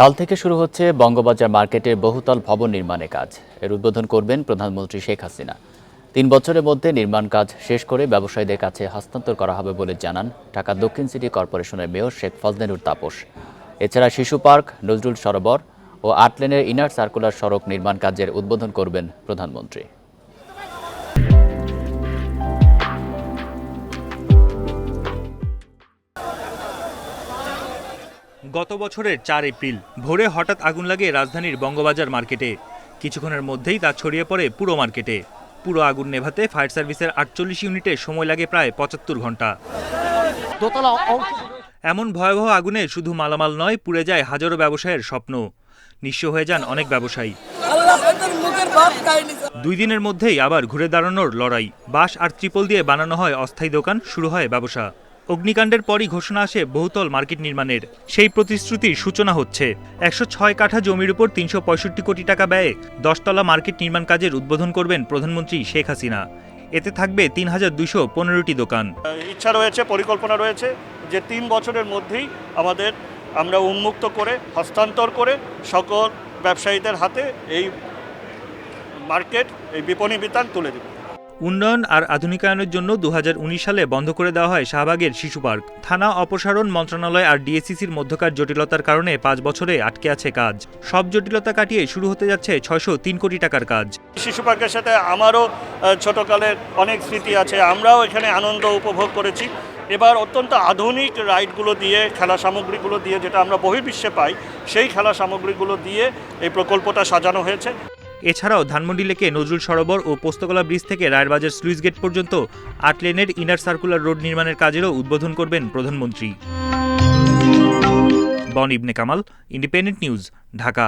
কাল থেকে শুরু হচ্ছে বঙ্গবাজার মার্কেটের বহুতল ভবন নির্মাণে কাজ। এর উদ্বোধন করবেন প্রধানমন্ত্রী শেখ হাসিনা। তিন বছরের মধ্যে নির্মাণ কাজ শেষ করে ব্যবসায়ীদের কাছে হস্তান্তর করা হবে বলে জানান ঢাকা দক্ষিণ সিটি কর্পোরেশনের মেয়র শেখ ফজলেনুর তাপস। এছাড়া শিশু পার্ক, নজরুল সরোবর ও আটলেনের ইনার সার্কুলার সড়ক নির্মাণ কাজের উদ্বোধন করবেন প্রধানমন্ত্রী। গত বছরের চার এপ্রিল ভোরে হঠাৎ আগুন লাগে রাজধানীর বঙ্গবাজার মার্কেটে। কিছুক্ষণের মধ্যেই তা ছড়িয়ে পড়ে পুরো মার্কেটে। পুরো আগুন নেভাতে ফায়ার সার্ভিসের আটচল্লিশ ইউনিটে সময় লাগে প্রায় পঁচাত্তর ঘণ্টা। এমন ভয়াবহ আগুনে শুধু মালামাল নয় পুড়ে যায় হাজারো ব্যবসায়ের স্বপ্ন। নিঃস্ব হয়ে যান অনেক ব্যবসায়ী। দুই দিনের মধ্যেই আবার ঘুরে দাঁড়ানোর লড়াই। বাঁশ আর ত্রিপল দিয়ে বানানো হয় অস্থায়ী দোকান শুরু হয় ব্যবসা। অগ্নিকাণ্ডের পরই ঘোষণা আসে বহুতল মার্কেট নির্মাণের। সেই প্রতিশ্রুতির সূচনা হচ্ছে। একশো ছয় কাঠা জমির উপর তিনশো পঁয়ষট্টি কোটি টাকা ব্যয়ে দশতলা মার্কেট নির্মাণ কাজের উদ্বোধন করবেন প্রধানমন্ত্রী শেখ হাসিনা। এতে থাকবে তিন হাজার দুশো পনেরোটি দোকান। ইচ্ছা রয়েছে, পরিকল্পনা রয়েছে যে তিন বছরের মধ্যেই আমাদের আমরা উন্মুক্ত করে, হস্তান্তর করে সকল ব্যবসায়ীদের হাতে এই মার্কেট, এই বিপণী বিতান তুলে দেব। উন্নয়ন আর আধুনিকায়নের জন্য দু হাজার উনিশ সালে বন্ধ করে দেওয়া হয় শাহবাগের শিশু পার্ক। থানা অপসারণ মন্ত্রণালয় আর ডিএসসিসির মধ্যকার জটিলতার কারণে পাঁচ বছরে আটকে আছে কাজ। সব জটিলতা কাটিয়ে শুরু হতে যাচ্ছে ছয়শো তিন কোটি টাকার কাজ। শিশু পার্কের সাথে আমারও ছোটকালের অনেক স্মৃতি আছে। আমরাও এখানে আনন্দ উপভোগ করেছি। এবার অত্যন্ত আধুনিক রাইডগুলো দিয়ে, খেলা সামগ্রীগুলো দিয়ে, যেটা আমরা বহির্বিশ্বে পাই, সেই খেলা সামগ্রীগুলো দিয়ে এই প্রকল্পটা সাজানো হয়েছে। এছাড়াও ধানমন্ডি লেকে নজরুল সরোবর ও পোস্তকলা ব্রিজ থেকে রায়েরবাজার স্লুইস গেট পর্যন্ত আট লেনের ইনার সার্কুলার রোড নির্মাণের কাজেরও উদ্বোধন করবেন প্রধানমন্ত্রী। বন ইবনে কামাল, ইন্ডিপেন্ডেন্ট নিউজ, ঢাকা।